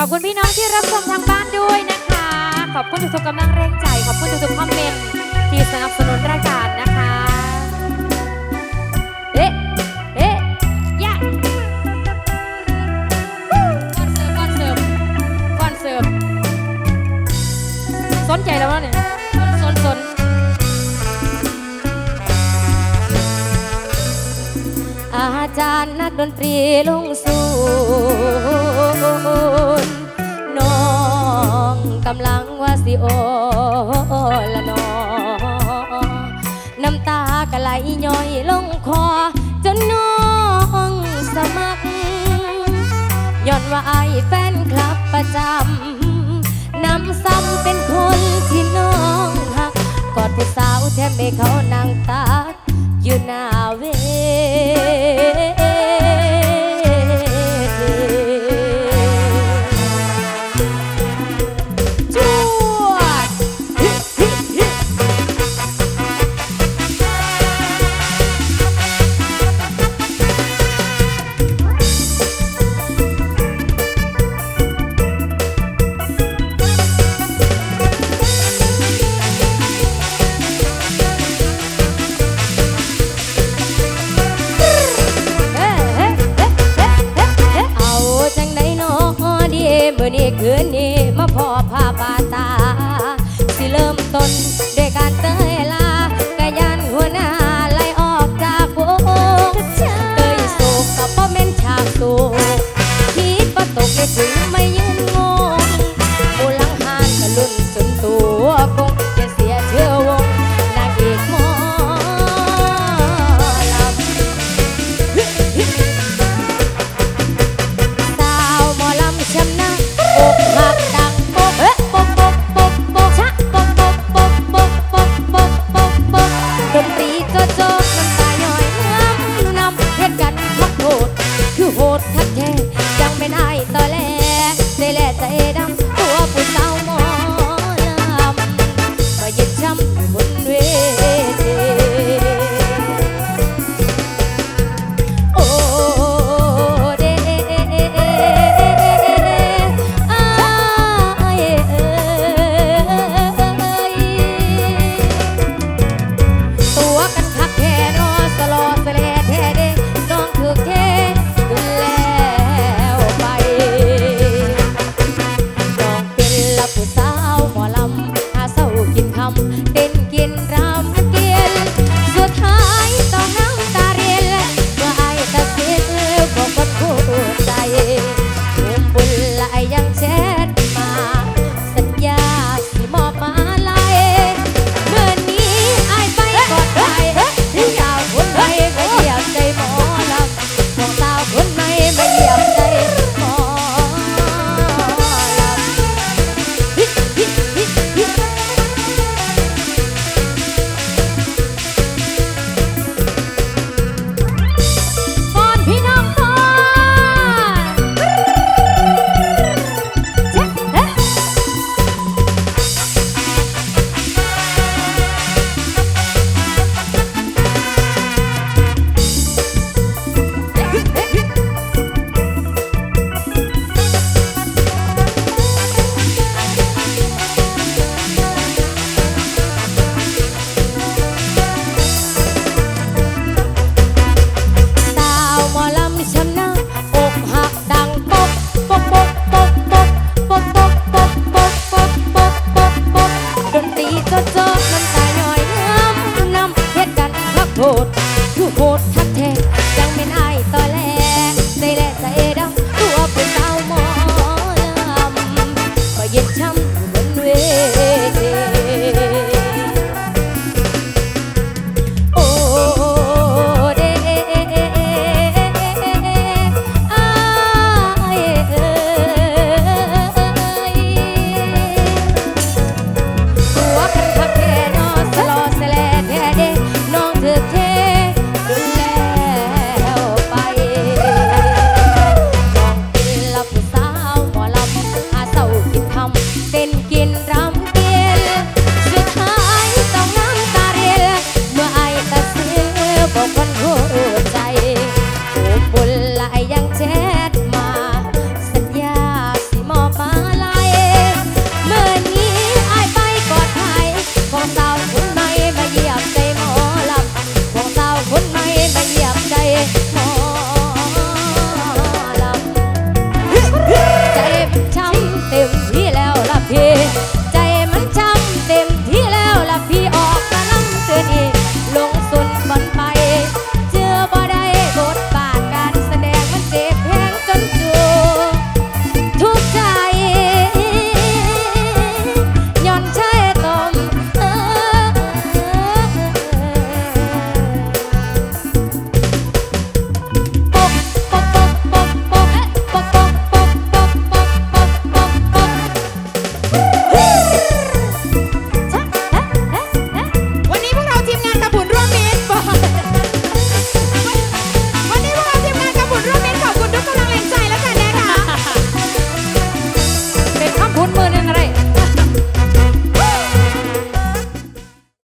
ขอบคุณพี่น้องที่รับชมทางบ้านด้วยนะคะ ขอบคุณทุกๆกำลังแรงใจ ขอบคุณทุกๆคอมเมนต์ที่สนับสนุนรายการนะคะ อาจารย์นักดนตรีลงสูนน้องกำลังว่าสิโอละนอน้ำตากะไหลย้อยลงคอ จนน้องสมัครย้อนว่าไอ้แฟนคลับประจำนำซ้ำเป็นคนที่น้องหัก กอดผู้สาวแทบไม่เขานางตักอยู่หน้า พ่อผ้าบาตา สิเริ่มต้นด้วยการเต